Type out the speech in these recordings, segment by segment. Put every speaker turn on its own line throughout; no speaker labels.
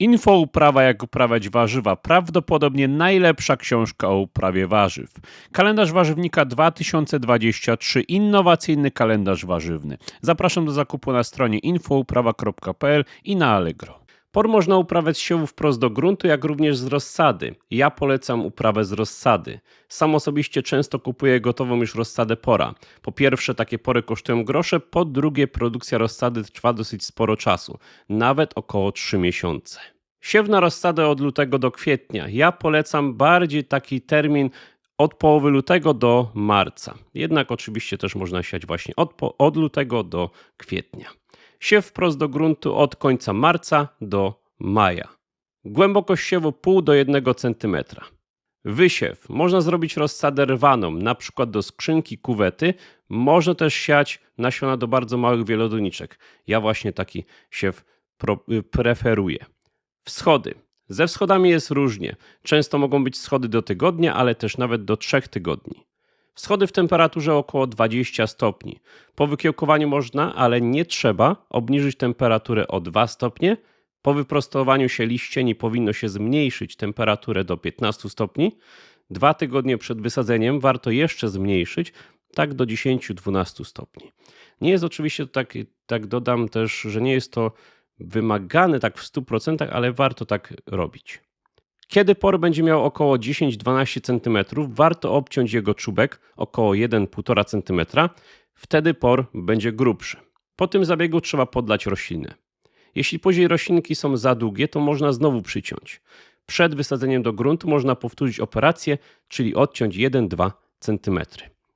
Info uprawa jak uprawiać warzywa. Prawdopodobnie najlepsza książka o uprawie warzyw. Kalendarz warzywnika 2023. Innowacyjny kalendarz warzywny. Zapraszam do zakupu na stronie infouprawa.pl i na Allegro. Por można uprawiać siewów wprost do gruntu, jak również z rozsady. Ja polecam uprawę z rozsady. Sam osobiście często kupuję gotową już rozsadę pora. Po pierwsze, takie pory kosztują grosze, po drugie, produkcja rozsady trwa dosyć sporo czasu, nawet około 3 miesiące. Siew na rozsadę od lutego do kwietnia. Ja polecam bardziej taki termin od połowy lutego do marca. Jednak oczywiście też można siać właśnie od, od lutego do kwietnia. Siew wprost do gruntu od końca marca do maja. Głębokość siewu pół do 1 cm. Wysiew. Można zrobić rozsadę rwaną, na przykład do skrzynki, kuwety. Można też siać nasiona do bardzo małych wielodoniczek. Ja właśnie taki siew y, preferuję. Wschody. Ze wschodami jest różnie. Często mogą być schody do tygodnia, ale też nawet do trzech tygodni. Wschody w temperaturze około 20 stopni. Po wykiełkowaniu można, ale nie trzeba obniżyć temperaturę o 2 stopnie. Po wyprostowaniu się liścieni powinno się zmniejszyć temperaturę do 15 stopni. Dwa tygodnie przed wysadzeniem warto jeszcze zmniejszyć, tak do 10-12 stopni. Nie jest oczywiście tak, tak dodam też, że nie jest to wymagane tak w 100%, ale warto tak robić. Kiedy por będzie miał około 10-12 cm, warto obciąć jego czubek około 1-1,5 cm. Wtedy por będzie grubszy. Po tym zabiegu trzeba podlać roślinę. Jeśli później roślinki są za długie, to można znowu przyciąć. Przed wysadzeniem do gruntu można powtórzyć operację, czyli odciąć 1-2 cm.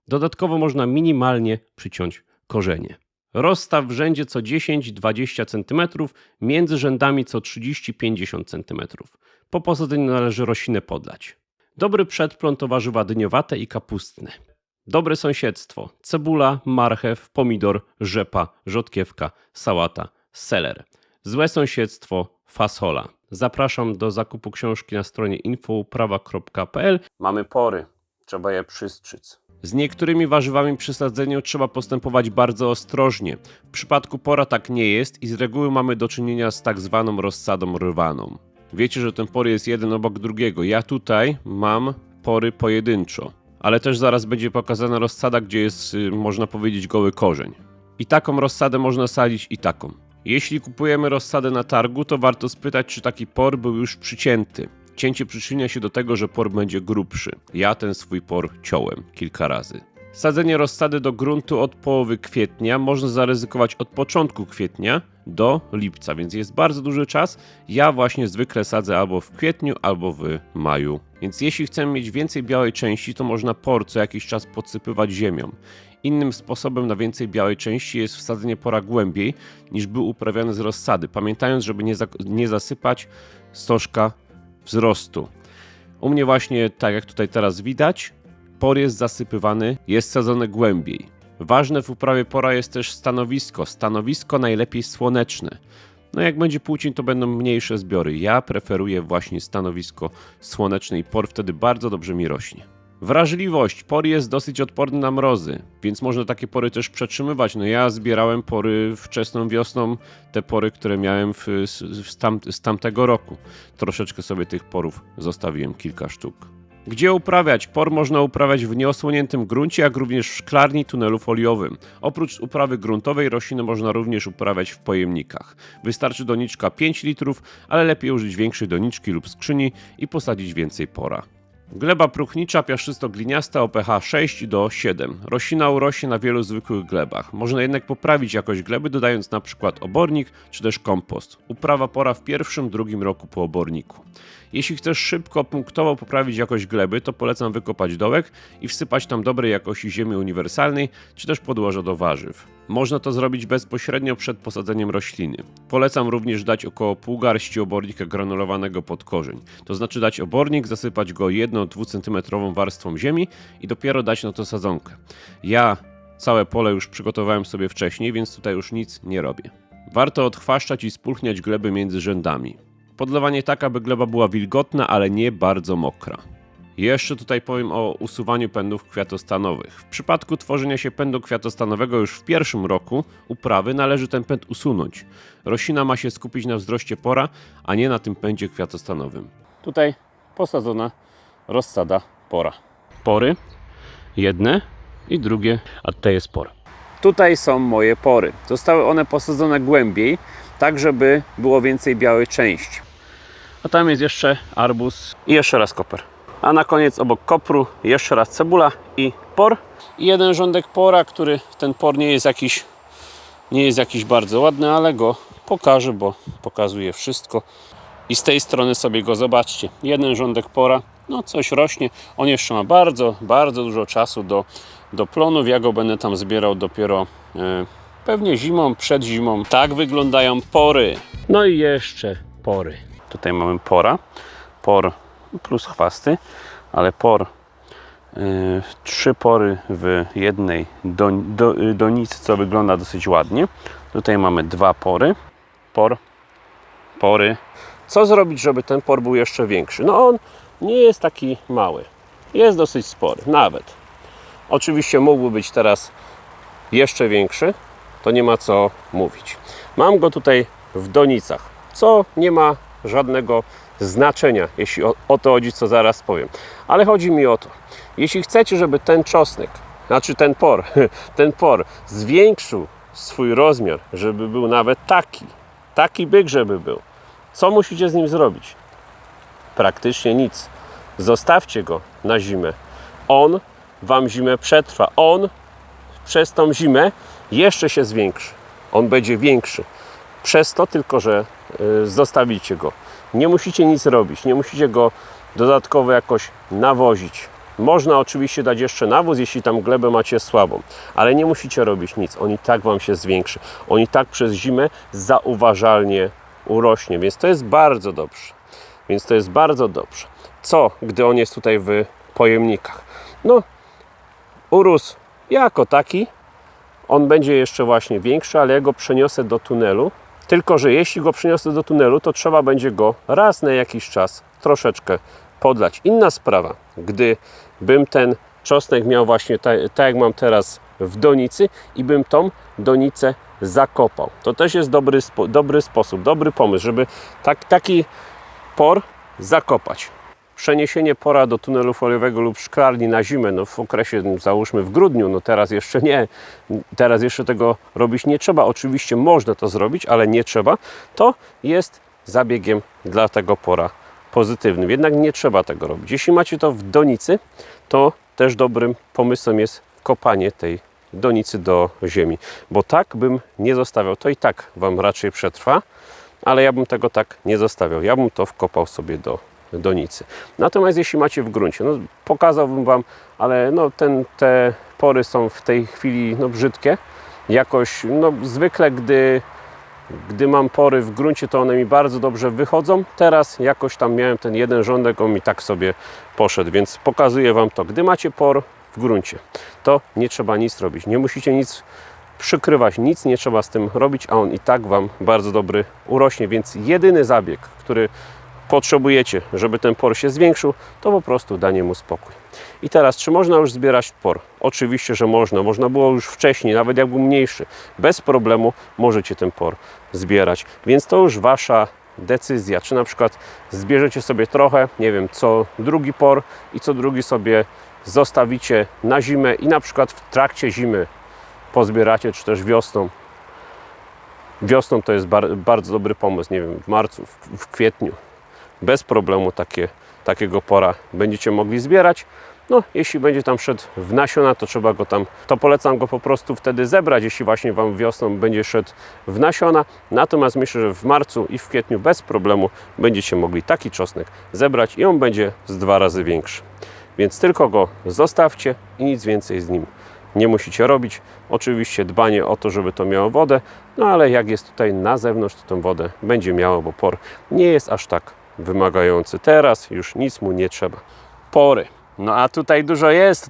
Dodatkowo można minimalnie przyciąć korzenie. Rozstaw w rzędzie co 10-20 cm, między rzędami co 30-50 cm. Po posadzeniu należy roślinę podlać. Dobry przedplon to warzywa dyniowate i kapustne. Dobre sąsiedztwo: cebula, marchew, pomidor, rzepa, rzodkiewka, sałata, seler. Złe sąsiedztwo: fasola. Zapraszam do zakupu książki na stronie infouprawa.pl. Mamy pory, trzeba je przystrzyc. Z niektórymi warzywami przy sadzeniu trzeba postępować bardzo ostrożnie. W przypadku pora tak nie jest i z reguły mamy do czynienia z tak zwaną rozsadą rwaną. Wiecie, że ten por jest jeden obok drugiego. Ja tutaj mam pory pojedynczo, ale też zaraz będzie pokazana rozsada, gdzie jest, y, można powiedzieć, goły korzeń. I taką rozsadę można sadzić i taką. Jeśli kupujemy rozsadę na targu, to warto spytać, czy taki por był już przycięty. Cięcie przyczynia się do tego, że por będzie grubszy. Ja ten swój por ciąłem kilka razy. Sadzenie rozsady do gruntu od połowy kwietnia można zaryzykować od początku kwietnia do lipca, więc jest bardzo duży czas. Ja właśnie zwykle sadzę albo w kwietniu, albo w maju. Więc jeśli chcemy mieć więcej białej części, to można por co jakiś czas podsypywać ziemią. Innym sposobem na więcej białej części jest wsadzenie pora głębiej niż był uprawiany z rozsady, pamiętając, żeby nie, za, nie zasypać stożka wzrostu. U mnie właśnie, tak jak tutaj teraz widać, por jest zasypywany, jest sadzony głębiej. Ważne w uprawie pora jest też stanowisko. Stanowisko najlepiej słoneczne. No jak będzie płócień, to będą mniejsze zbiory. Ja preferuję właśnie stanowisko słoneczne i por wtedy bardzo dobrze mi rośnie. Wrażliwość. Por jest dosyć odporny na mrozy, więc można takie pory też przetrzymywać. No ja zbierałem pory wczesną wiosną, te pory, które miałem w, z, tam, z tamtego roku. Troszeczkę sobie tych porów zostawiłem, kilka sztuk. Gdzie uprawiać? Por można uprawiać w nieosłoniętym gruncie, jak również w szklarni tunelu foliowym. Oprócz uprawy gruntowej rośliny można również uprawiać w pojemnikach. Wystarczy doniczka 5 litrów, ale lepiej użyć większej doniczki lub skrzyni i posadzić więcej pora. Gleba próchnicza piaszczysto-gliniasta o pH 6 do 7. Roślina urośnie na wielu zwykłych glebach. Można jednak poprawić jakość gleby dodając przykład obornik czy też kompost. Uprawa pora w pierwszym, drugim roku po oborniku. Jeśli chcesz szybko, punktowo poprawić jakość gleby, to polecam wykopać dołek i wsypać tam dobrej jakości ziemi uniwersalnej, czy też podłoże do warzyw. Można to zrobić bezpośrednio przed posadzeniem rośliny. Polecam również dać około pół garści obornika granulowanego pod korzeń. To znaczy dać obornik, zasypać go 1-2 cm warstwą ziemi i dopiero dać na to sadzonkę. Ja całe pole już przygotowałem sobie wcześniej, więc tutaj już nic nie robię. Warto odchwaszczać i spulchniać gleby między rzędami. Podlewanie tak, aby gleba była wilgotna, ale nie bardzo mokra. Jeszcze tutaj powiem o usuwaniu pędów kwiatostanowych. W przypadku tworzenia się pędu kwiatostanowego już w pierwszym roku uprawy należy ten pęd usunąć. Roślina ma się skupić na wzroście pora, a nie na tym pędzie kwiatostanowym. Tutaj posadzona rozsada pora. Pory, jedne i drugie, a tutaj jest pora. Tutaj są moje pory. Zostały one posadzone głębiej, tak żeby było więcej białej części. A tam jest jeszcze arbuz i jeszcze raz koper. A na koniec obok kopru jeszcze raz cebula i por. I jeden rządek pora, który ten por nie jest jakiś nie jest jakiś bardzo ładny, ale go pokażę, bo pokazuje wszystko. I z tej strony sobie go zobaczcie. Jeden rządek pora, no coś rośnie. On jeszcze ma bardzo, bardzo dużo czasu do, do plonów. Ja go będę tam zbierał dopiero e, pewnie zimą, przed zimą. Tak wyglądają pory. No i jeszcze pory. Tutaj mamy pora. Por plus chwasty, ale por y, trzy pory w jednej do, do, y, donicy, co wygląda dosyć ładnie. Tutaj mamy dwa pory. Por, pory. Co zrobić, żeby ten por był jeszcze większy? No on nie jest taki mały. Jest dosyć spory, nawet. Oczywiście mógłby być teraz jeszcze większy, to nie ma co mówić. Mam go tutaj w donicach, co nie ma żadnego znaczenia, jeśli o, o to chodzi, co zaraz powiem. Ale chodzi mi o to, jeśli chcecie, żeby ten czosnek, znaczy ten por, ten por zwiększył swój rozmiar, żeby był nawet taki, taki byk, żeby był, co musicie z nim zrobić? Praktycznie nic. Zostawcie go na zimę. On wam zimę przetrwa. On przez tą zimę jeszcze się zwiększy. On będzie większy. Przez to tylko, że y, zostawicie go. Nie musicie nic robić, nie musicie go dodatkowo jakoś nawozić. Można oczywiście dać jeszcze nawóz, jeśli tam glebę macie słabą, ale nie musicie robić nic. On i tak Wam się zwiększy. On i tak przez zimę zauważalnie urośnie, więc to jest bardzo dobrze. Więc to jest bardzo dobrze. Co, gdy on jest tutaj w pojemnikach? No, urósł jako taki, on będzie jeszcze właśnie większy, ale ja go przeniosę do tunelu. Tylko, że jeśli go przeniosę do tunelu, to trzeba będzie go raz na jakiś czas troszeczkę podlać. Inna sprawa, gdy bym ten czosnek miał właśnie tak, tak jak mam teraz w donicy i bym tą donicę zakopał. To też jest dobry, spo, dobry sposób, dobry pomysł, żeby tak, taki por zakopać. Przeniesienie pora do tunelu foliowego lub szklarni na zimę, no w okresie załóżmy w grudniu, no teraz jeszcze nie, teraz jeszcze tego robić nie trzeba. Oczywiście można to zrobić, ale nie trzeba. To jest zabiegiem dla tego pora pozytywnym. Jednak nie trzeba tego robić. Jeśli macie to w donicy, to też dobrym pomysłem jest kopanie tej donicy do ziemi, bo tak bym nie zostawiał. To i tak Wam raczej przetrwa, ale ja bym tego tak nie zostawiał. Ja bym to wkopał sobie do donicy. Natomiast jeśli macie w gruncie, no pokazałbym Wam, ale no ten, te pory są w tej chwili no, brzydkie. Jakoś, no zwykle gdy, gdy mam pory w gruncie, to one mi bardzo dobrze wychodzą. Teraz jakoś tam miałem ten jeden rządek, on mi tak sobie poszedł, więc pokazuję Wam to. Gdy macie por w gruncie, to nie trzeba nic robić. Nie musicie nic przykrywać, nic nie trzeba z tym robić, a on i tak Wam bardzo dobry urośnie, więc jedyny zabieg, który potrzebujecie, żeby ten por się zwiększył, to po prostu danie mu spokój. I teraz, czy można już zbierać por? Oczywiście, że można. Można było już wcześniej, nawet jak był mniejszy. Bez problemu możecie ten por zbierać. Więc to już Wasza decyzja. Czy na przykład zbierzecie sobie trochę, nie wiem, co drugi por i co drugi sobie zostawicie na zimę i na przykład w trakcie zimy pozbieracie, czy też wiosną. Wiosną to jest bar bardzo dobry pomysł, nie wiem, w marcu, w kwietniu bez problemu takie, takiego pora będziecie mogli zbierać. No, jeśli będzie tam szedł w nasiona, to trzeba go tam, to polecam go po prostu wtedy zebrać, jeśli właśnie Wam wiosną będzie szedł w nasiona. Natomiast myślę, że w marcu i w kwietniu bez problemu będziecie mogli taki czosnek zebrać i on będzie z dwa razy większy. Więc tylko go zostawcie i nic więcej z nim nie musicie robić. Oczywiście dbanie o to, żeby to miało wodę, no ale jak jest tutaj na zewnątrz, to tę wodę będzie miało, bo por nie jest aż tak wymagający. Teraz już nic mu nie trzeba. Pory. No a tutaj dużo jest.